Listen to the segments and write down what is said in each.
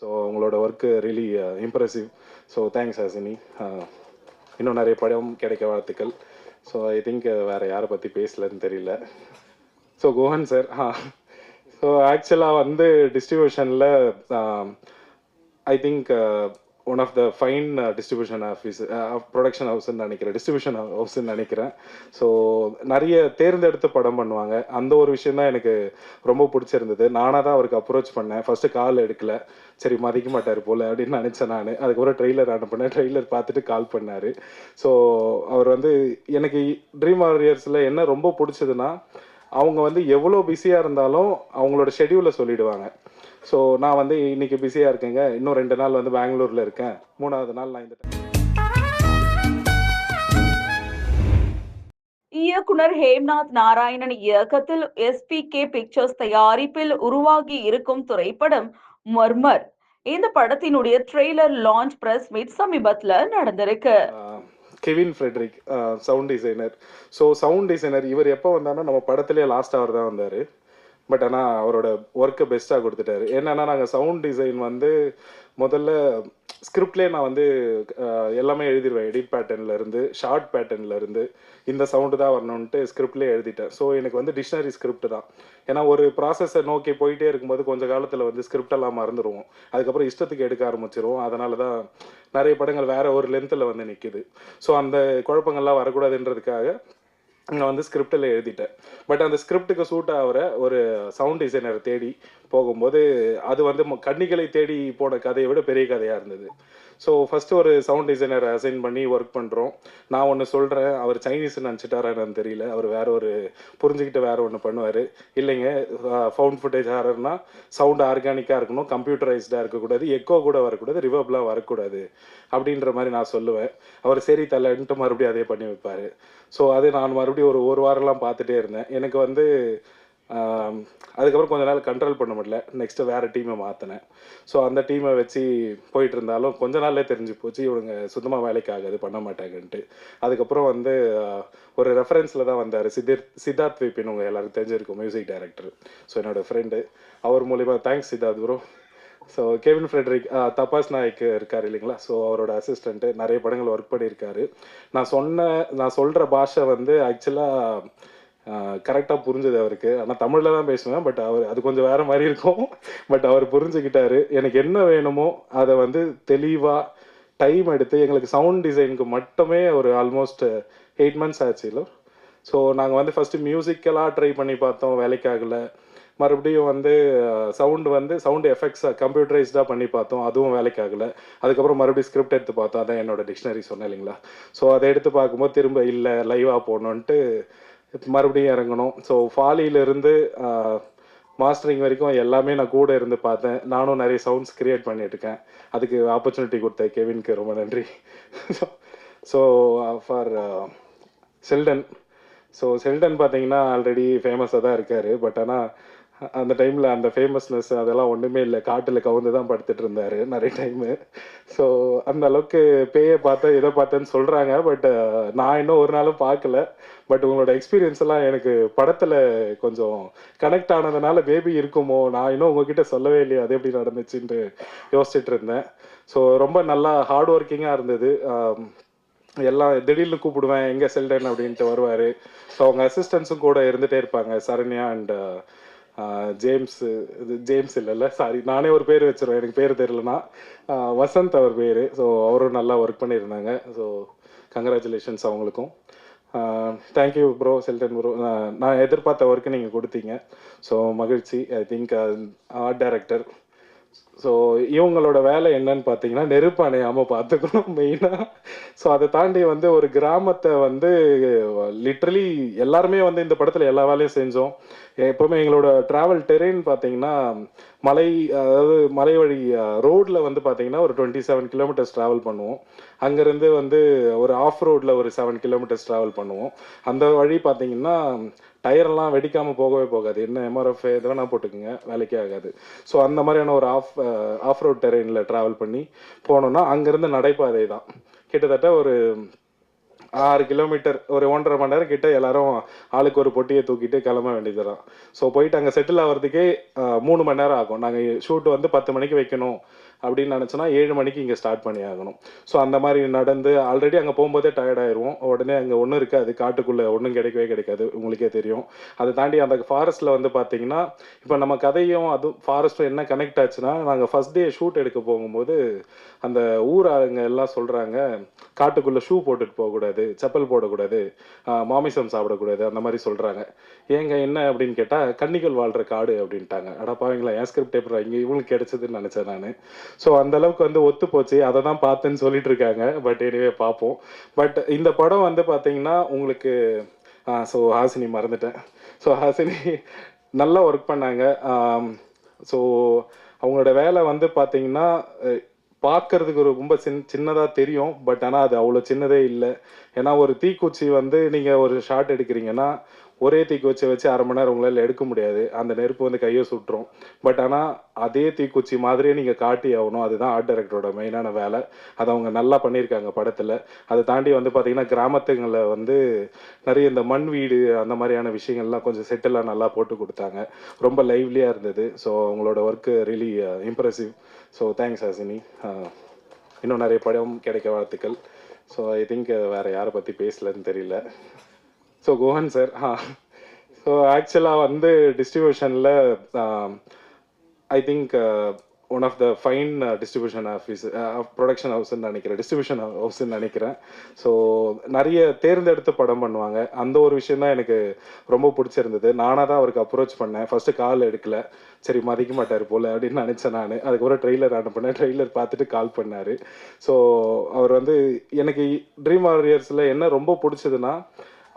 So உங்களோட work really impressive so thanks Hasini இன்னும் நிறைய படம் கிடைக்க வாழ்த்துக்கள். ஸோ ஐ திங்க் வேறு யாரை பற்றி பேசலன்னு தெரியல. So Guhan sir ah so ஆக்சுவலாக வந்து டிஸ்ட்ரிபியூஷனில் I think one of the fine distribution office production ஹவுஸ்ன்னு நினைக்கிறேன். டிஸ்ட்ரிபியூஷன் ஹவுஸ்ன்னு நினைக்கிறேன். ஸோ நிறைய தேர்ந்தெடுத்து படம் பண்ணுவாங்க. அந்த ஒரு விஷயம் தான் எனக்கு ரொம்ப பிடிச்சிருந்தது. நானாக தான் அவருக்கு அப்ரோச் பண்ணேன். ஃபஸ்ட்டு கால் எடுக்கல. சரி மதிக்க மாட்டார் போல அப்படின்னு நினச்சேன் நான். அதுக்கப்புறம் ட்ரெய்லர் அனுப்பினேன் ட்ரெய்லர் பார்த்துட்டு கால் பண்ணார். ஸோ அவர் வந்து எனக்கு ட்ரீம் வாரியர்ஸில் என்ன ரொம்ப பிடிச்சதுன்னா அவங்க வந்து எவ்வளோ பிஸியாக இருந்தாலும் அவங்களோட ஷெடியூலை சொல்லிடுவாங்க. ஸோ நான் வந்து இன்னைக்கு பிஸியாக இருக்கேங்க. இன்னும் ரெண்டு நாள் வந்து பெங்களூரில் இருக்கேன். மூணாவது நாள் நான் இந்த இயக்குனர் ஹேம்நாத் நாராயணன் இயக்கத்தில் எஸ்பி கே பிக்சர்ஸ் தயாரிப்பில் உருவாகி இருக்கும் திரைப்படம் மர்மர். இந்த படத்தினுடைய ட்ரெய்லர் லான்ச் பிரஸ் மீட் சமீபத்துல நடந்திருக்கு. Kevin Fredrick sound designer so sound designer இவர் எப்போ வந்தாருன்னா நம்ம படத்துலேயே லாஸ்ட் அவர் தான் வந்தார். பட் ஆனால் அவரோட ஒர்க்கை பெஸ்ட்டாக கொடுத்துட்டாரு. என்னன்னா நாங்கள் சவுண்ட் டிசைன் வந்து முதல்ல ஸ்கிரிப்ட்லேயே நான் வந்து எல்லாமே எழுதிடுவேன் எடிட் பேட்டர்ன்லேருந்து ஷார்ட் பேட்டர்ன்லேருந்து இந்த சவுண்டு தான் வரணுன்ட்டு ஸ்கிரிப்ட்லேயே எழுதிட்டேன். ஸோ எனக்கு வந்து டிக்ஷனரி ஸ்கிரிப்ட் தான். ஏன்னா ஒரு ப்ராசஸை நோக்கி போயிட்டே இருக்கும்போது கொஞ்ச காலத்தில் வந்து ஸ்கிரிப்ட் எல்லாம் மறந்துடுவோம் அதுக்கப்புறம் இஷ்டத்துக்கு எடுக்க ஆரம்பிச்சிருவோம். அதனால தான் நிறைய படங்கள் வேற ஒரு லென்த்தில் வந்து நிற்கிது ஸோ அந்த குழப்பங்கள்லாம் வரக்கூடாதுன்றதுக்காக நான் வந்து ஸ்கிரிப்டில் எழுதிட்டேன். பட் அந்த ஸ்கிரிப்டுக்கு சூட் ஆகிற ஒரு சவுண்ட் டிசைனரை தேடி போகும்போது அது வந்து கன்னிகளை தேடி போன கதையை விட பெரிய கதையாக இருந்தது. ஸோ ஃபஸ்ட்டு ஒரு சவுண்ட் டிசைனர் அசைன் பண்ணி ஒர்க் பண்ணுறோம் நான் ஒன்று சொல்கிறேன் அவர் சைனீஸ் நினச்சிட்டாரா என்னன்னு தெரியல. அவர் வேற ஒரு புரிஞ்சுக்கிட்டு வேற ஒன்று பண்ணுவார். இல்லைங்க ஃபவுண்ட் ஃபுட்டேஜ் ஹாரர்னா சவுண்ட் ஆர்கானிக்காக இருக்கணும் கம்ப்யூட்டரைஸ்டாக இருக்கக்கூடாது எக்கோ கூட வரக்கூடாது ரிவர்ப்லாம் வரக்கூடாது அப்படின்ற மாதிரி நான் சொல்லுவேன். அவர் சரி தலைன்ட்டு மறுபடியும் அதே பண்ணி வைப்பார். ஸோ அது நான் மறுபடியும் ஒரு ஒரு வாரம்லாம் பார்த்துட்டே இருந்தேன். எனக்கு வந்து அதுக்கப்புறம் கொஞ்ச நாள் கண்ட்ரோல் பண்ண முடியல. நெக்ஸ்ட்டு வேறு டீமை மாற்றினேன் ஸோ அந்த டீமை வச்சு போயிட்டு இருந்தாலும் கொஞ்ச நாள்லே தெரிஞ்சு போச்சு. இவங்க சுத்தமாக வேலைக்கு ஆகாது பண்ண மாட்டாங்கன்ட்டு. அதுக்கப்புறம் வந்து ஒரு ரெஃபரன்ஸில் தான் வந்தார். சித்தார்த் சித்தார்த் விபின் உங்கள் எல்லாருக்கும் தெரிஞ்சிருக்கும் மியூசிக் டைரக்டர் ஸோ என்னோட ஃப்ரெண்டு அவர் மூலிமா thanks Siddharth bro so Kevin Fredrick Tapas Nayak இருக்கார் இல்லைங்களா? ஸோ அவரோட அசிஸ்டண்ட்டு நிறைய படங்கள் ஒர்க் பண்ணியிருக்காரு. நான் சொன்ன நான் சொல்கிற பாஷை வந்து ஆக்சுவலாக கரெக்டாக புரிஞ்சது அவருக்கு. ஆனால் தமிழில் தான் பேசுவேன் பட் அவர் அது கொஞ்சம் வேறு மாதிரி இருக்கும். பட் அவர் புரிஞ்சுக்கிட்டாரு. எனக்கு என்ன வேணுமோ அதை வந்து தெளிவாக டைம் எடுத்து எங்களுக்கு சவுண்ட் டிசைனுக்கு மட்டுமே ஒரு ஆல்மோஸ்ட் எயிட் மந்த்ஸ் ஆச்சு இல்லை? ஸோ நாங்கள் வந்து ஃபஸ்ட்டு மியூசிக்கலாக ட்ரை பண்ணி பார்த்தோம் வேலைக்காகல. மறுபடியும் வந்து சவுண்டு வந்து சவுண்டு எஃபெக்ட்ஸாக கம்ப்யூட்டரைஸ்டாக பண்ணி பார்த்தோம் அதுவும் வேலைக்காகல. அதுக்கப்புறம் மறுபடியும் ஸ்கிரிப்ட் எடுத்து பார்த்தோம் அதான் என்னோட டிக்ஷனரி சொன்னேன் இல்லைங்களா? ஸோ அதை எடுத்து பார்க்கும்போது திரும்ப இல்லை லைவாக போகணுன்ட்டு மறுபடியும் இறங்கணும். ஸோ ஃபாலியிலிருந்து மாஸ்டரிங் வரைக்கும் எல்லாமே நான் கூட இருந்து பார்த்தேன். நானும் நிறைய சவுண்ட்ஸ் கிரியேட் பண்ணிட்டு இருக்கேன். அதுக்கு ஆப்பர்ச்சுனிட்டி கொடுத்த கெவின்க்கு. ரொம்ப நன்றி. So far Seldon so Seldon பார்த்தீங்கன்னா ஆல்ரெடி ஃபேமஸாக தான் இருக்காரு. பட் ஆனால் அந்த டைமில் அந்த ஃபேமஸ்னஸ் அதெல்லாம் ஒன்றுமே இல்லை. காட்டில் கவுந்து தான் படுத்துட்டு இருந்தார் நிறைய டைமு ஸோ அந்த அளவுக்கு பேயை பார்த்தேன் இதை பார்த்தேன்னு சொல்கிறாங்க பட் நான் இன்னும் ஒரு நாளும் பார்க்கல. பட் உங்களோட எக்ஸ்பீரியன்ஸ் எல்லாம் எனக்கு படத்தில் கொஞ்சம் கனெக்ட் ஆனதுனால பேபி இருக்குமோ நான் இன்னும் உங்ககிட்ட சொல்லவே இல்லையா அது எப்படி நடந்துச்சுன்ட்டு யோசிச்சுட்டு இருந்தேன். ஸோ ரொம்ப நல்லா ஹார்ட் ஒர்க்கிங்காக இருந்தது. எல்லாம் திடீர்னு கூப்பிடுவேன் எங்கே செல்டன் அப்படின்ட்டு வருவார். ஸோ அவங்க அசிஸ்டன்ஸும் கூட இருந்துகிட்டே இருப்பாங்க சரண்யா அண்ட் ஜேம்ஸ் இது ஜேம்ஸ் இல்லைல்ல சாரி நானே ஒரு பேர் வச்சிருவேன் எனக்கு பேர் தெரியலனா. வசந்த் அவர் பேர் ஸோ அவரும் நல்லா ஒர்க் பண்ணியிருந்தாங்க ஸோ கங்க்ராச்சுலேஷன்ஸ் அவங்களுக்கும். Thank you bro Seldon bro நான் எதிர்பார்த்த ஒர்க்கு நீங்கள் கொடுத்தீங்க ஸோ மகிழ்ச்சி I think art director so இவங்களோட வேலை என்னன்னு பார்த்தீங்கன்னா நெருப்பு அணையாமல் பார்த்துக்கணும் மெயினாக ஸோ அதை தாண்டி வந்து ஒரு கிராமத்தை வந்து லிட்ரலி எல்லாருமே வந்து இந்த படத்தில் எல்லா வேலையும் செஞ்சோம். எப்போவுமே எங்களோட ட்ராவல் டெரெயின் பார்த்தீங்கன்னா மலை அதாவது மலை வழி ரோட்டில் வந்து பார்த்தீங்கன்னா ஒரு டுவெண்ட்டி செவன் கிலோமீட்டர்ஸ் ட்ராவல் பண்ணுவோம். அங்கேருந்து வந்து ஒரு ஆஃப் ரோட்டில் ஒரு செவன் கிலோமீட்டர்ஸ் ட்ராவல் பண்ணுவோம். அந்த வழி பார்த்தீங்கன்னா டயரெல்லாம் வெடிக்காமல் போகவே போகாது. என்ன எம்ஆர்எஃப் எது வேணால் போட்டுக்குங்க வேலைக்கே ஆகாது. ஸோ அந்த மாதிரியான ஒரு ஆஃப் ஆஃப் ரோட் டெரெயினில் ட்ராவல் பண்ணி போனோம்னா அங்கேருந்து நடைபாதை தான். கிட்டத்தட்ட ஒரு ஆறு கிலோமீட்டர் ஒரு ஒன்றரை மணி நேரம் கிட்ட எல்லாரும் ஆளுக்கு ஒரு பொட்டியை தூக்கிட்டு கிளம்ப வேண்டியதுதான். ஸோ போயிட்டு அங்கே செட்டில் ஆகிறதுக்கே மூணு மணி நேரம் ஆகும். நாங்கள் ஷூட் வந்து பத்து மணிக்கு வைக்கணும். அப்படின்னு நினச்சோன்னா ஏழு மணிக்கு இங்கே ஸ்டார்ட் பண்ணி ஆகணும். ஸோ அந்த மாதிரி நடந்து ஆல்ரெடி அங்கே போகும்போதே டயர்ட் ஆயிடுவோம் உடனே அங்கே ஒன்றும் இருக்காது. காட்டுக்குள்ளே ஒன்றும் கிடைக்கவே கிடைக்காது. உங்களுக்கே தெரியும். அதை தாண்டி அந்த ஃபாரஸ்ட்டில் வந்து பார்த்தீங்கன்னா இப்போ நம்ம கதையும் அதுவும் ஃபாரஸ்ட்டும் என்ன கனெக்ட் ஆச்சுன்னா நாங்கள் ஃபஸ்ட் டே ஷூட் எடுக்க போகும்போது அந்த ஊர் ஆளுங்க எல்லாம் சொல்கிறாங்க காட்டுக்குள்ளே ஷூ போட்டுட்டு போகக்கூடாது செப்பல் போடக்கூடாது மாமிசம் சாப்பிடக்கூடாது அந்த மாதிரி சொல்கிறாங்க ஏங்க என்ன அப்படின்னு கேட்டால் கன்னிகள் வாழ்கிற காடு அப்படின்ட்டாங்க. அடப்பாவீங்களா என் ஸ்கிரிப்ட் எப்படி இங்கே இவங்களுக்கு கிடைச்சதுன்னு நினச்சேன் நான். ஸோ அந்த அளவுக்கு வந்து ஒத்து போச்சு. அதை தான் பார்த்தேன்னு சொல்லிட்டு இருக்காங்க பட் எனிவே பார்ப்போம். பட் இந்த படம் வந்து பார்த்தீங்கன்னா உங்களுக்கு ஸோ ஹாசினி மறந்துட்டேன். ஸோ ஹாசினி நல்லா ஒர்க் பண்ணாங்க. ஸோ அவங்களோட வேலை வந்து பார்த்தீங்கன்னா பார்க்கறதுக்கு ஒரு ரொம்ப சின் சின்னதாக தெரியும். பட் ஆனால் அது அவ்வளோ சின்னதே இல்லை. ஏன்னா ஒரு தீக்குச்சி வந்து நீங்கள் ஒரு ஷார்ட் எடுக்கிறீங்கன்னா ஒரே தீக்குச்சி வச்சு அரை மணி நேரம் உங்களால் எடுக்க முடியாது. அந்த நெருப்பு வந்து கையை சுட்டுரும். பட் ஆனால் அதே தீக்குச்சி மாதிரியே நீங்கள் காட்டி ஆகணும். அதுதான் ஆர்ட் டைரக்டரோட மெயினான வேலை. அதை அவங்க நல்லா பண்ணியிருக்காங்க படத்தில். அதை தாண்டி வந்து பார்த்தீங்கன்னா கிராமத்துங்களில் வந்து நிறைய இந்த மண் வீடு அந்த மாதிரியான விஷயங்கள்லாம் கொஞ்சம் செட்டெல்லாம் நல்லா போட்டு கொடுத்தாங்க. ரொம்ப லைவ்லியாக இருந்தது. ஸோ அவங்களோட work really impressive so thanks Hasini இன்னும் நிறைய படம் கிடைக்க வாழ்த்துக்கள். ஸோ ஐ திங்க் வேறு யாரை பற்றி பேசலன்னு தெரியல. So Cohen sir ah so ஆக்சுவலாக வந்து டிஸ்ட்ரிபியூஷனில் I think one of the fine distribution office production ஹவுஸ்ன்னு நினைக்கிறேன். டிஸ்ட்ரிபியூஷன் ஹவுஸ்ன்னு நினைக்கிறேன். ஸோ நிறைய தேர்ந்தெடுத்து படம் பண்ணுவாங்க. அந்த ஒரு விஷயம் தான் எனக்கு ரொம்ப பிடிச்சிருந்தது. நானாக தான் அவருக்கு அப்ரோச் பண்ணேன். ஃபஸ்ட்டு கால் எடுக்கல. சரி மதிக்க மாட்டார் போல அப்படின்னு நினச்சேன் நான். அதுக்கப்புறம் ட்ரெய்லர் அனுப்பினேன் ட்ரெய்லர் பார்த்துட்டு கால் பண்ணார். ஸோ அவர் வந்து எனக்கு ட்ரீம் வாரியர்ஸில் என்ன ரொம்ப பிடிச்சதுன்னா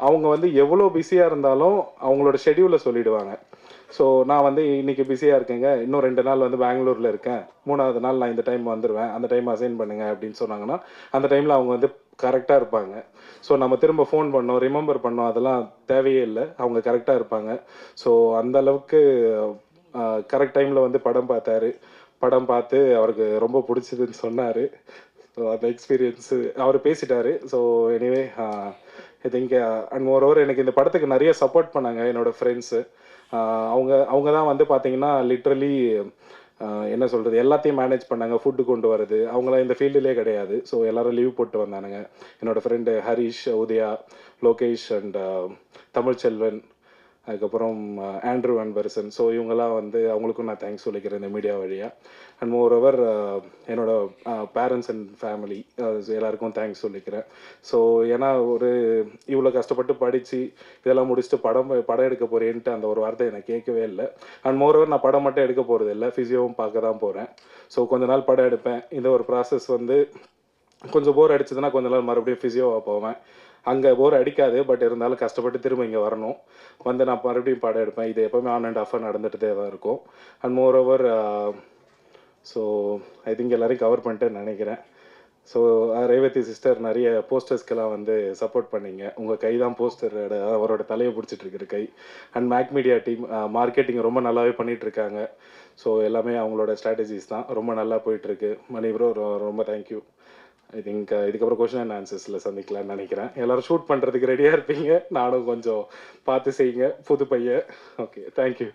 அவங்க வந்து எவ்வளோ பிஸியாக இருந்தாலும் அவங்களோட ஷெடியூலை சொல்லிடுவாங்க. ஸோ நான் வந்து இன்னைக்கு பிஸியாக இருக்கேங்க. இன்னும் ரெண்டு நாள் வந்து பெங்களூரில் இருக்கேன். மூணாவது நாள் நான் இந்த டைம் வந்துடுவேன் அந்த டைம் அசைன் பண்ணுங்க அப்படின்னு சொன்னாங்கன்னா அந்த டைமில் அவங்க வந்து கரெக்டாக இருப்பாங்க. ஸோ நம்ம திரும்ப ஃபோன் பண்ணோம் ரிமெம்பர் பண்ணோம் அதெல்லாம் தேவையே இல்லை. அவங்க கரெக்டாக இருப்பாங்க. ஸோ அந்த அளவுக்கு கரெக்ட் டைமில் வந்து படம் பார்த்தாரு. படம் பார்த்து அவருக்கு ரொம்ப பிடிச்சதுன்னு சொன்னார். ஸோ அந்த எக்ஸ்பீரியன்ஸு அவர் பேசிட்டாரு. So anyway think and moreover எனக்கு இந்த படத்துக்கு நிறைய சப்போர்ட் பண்ணாங்க என்னோட ஃப்ரெண்ட்ஸு uh, அவங்க அவங்க தான் வந்து பார்த்தீங்கன்னா லிட்ரலி uh, என்ன சொல்கிறது எல்லாத்தையும் மேனேஜ் பண்ணாங்க ஃபுட்டு கொண்டு வரது அவங்களாம் இந்த ஃபீல்டுலேயே கிடையாது. ஸோ எல்லோரும் லீவ் போட்டு வந்தானுங்க. என்னோடய friend Harish Udaya Lokesh and uh, Tamilselvan அதுக்கப்புறம் ஆண்ட்ரூ அன்பர்சன் ஸோ இவங்கெல்லாம் வந்து அவங்களுக்கும் நான் தேங்க்ஸ் சொல்லிக்கிறேன் இந்த மீடியா வழியாக அண்ட் மோர் ஓவர் என்னோட பேரண்ட்ஸ் அண்ட் ஃபேமிலி எல்லாருக்கும் தேங்க்ஸ் சொல்லிக்கிறேன். ஸோ ஏன்னா ஒரு இவ்வளோ கஷ்டப்பட்டு படித்து இதெல்லாம் முடிச்சுட்டு படம் படம் எடுக்க போகிறேன்ட்டு அந்த ஒரு வார்த்தை எனக்கு கேட்கவே இல்லை. அண்ட் மோர் ஓவர் நான் படம் மட்டும் எடுக்க போகிறது இல்லை. ஃபிசியோவும் பார்க்க தான் போகிறேன் ஸோ கொஞ்ச நாள் படம் எடுப்பேன். இந்த ஒரு ப்ராசஸ் வந்து கொஞ்சம் போர் அடிச்சதுன்னா கொஞ்ச நாள் மறுபடியும் ஃபிசியோவாக போவேன். அங்கே போர் அடிக்காது பட் இருந்தாலும் கஷ்டப்பட்டு திரும்ப இங்கே வரணும். வந்து நான் மறுபடியும் படம் எடுப்பேன். இது எப்போவுமே ஆன் அண்ட் ஆஃபாக நடந்துகிட்டே தான் இருக்கும். And moreover so I think எல்லோரையும் கவர் பண்ணிட்டேன்னு நினைக்கிறேன். ஸோ uh, ரேவதி சிஸ்டர் நிறைய போஸ்டர்ஸ்க்கெல்லாம் வந்து சப்போர்ட் பண்ணீங்க. உங்கள் கை தான் போஸ்டரோட அவரோட தலையை பிடிச்சிட்டு இருக்கிற கை. And make media team marketing ரொம்ப நல்லாவே பண்ணிகிட்ருக்காங்க இருக்காங்க. ஸோ எல்லாமே அவங்களோட ஸ்ட்ராட்டஜிஸ் தான். ரொம்ப நல்லா போயிட்டுருக்கு மணி ப்ரோ ரொம்ப தேங்க்யூ ஐ திங்க் uh, இதுக்கப்புறம் கொஷின் அண்ட் ஆன்சர்ஸில் சந்திக்கலாம்னு நினைக்கிறேன். எல்லாரும் ஷூட் பண்ணுறதுக்கு ரெடியாக இருப்பீங்க. நானும் கொஞ்சம் பார்த்து செய்யுங்க. புது பையன். Okay thank you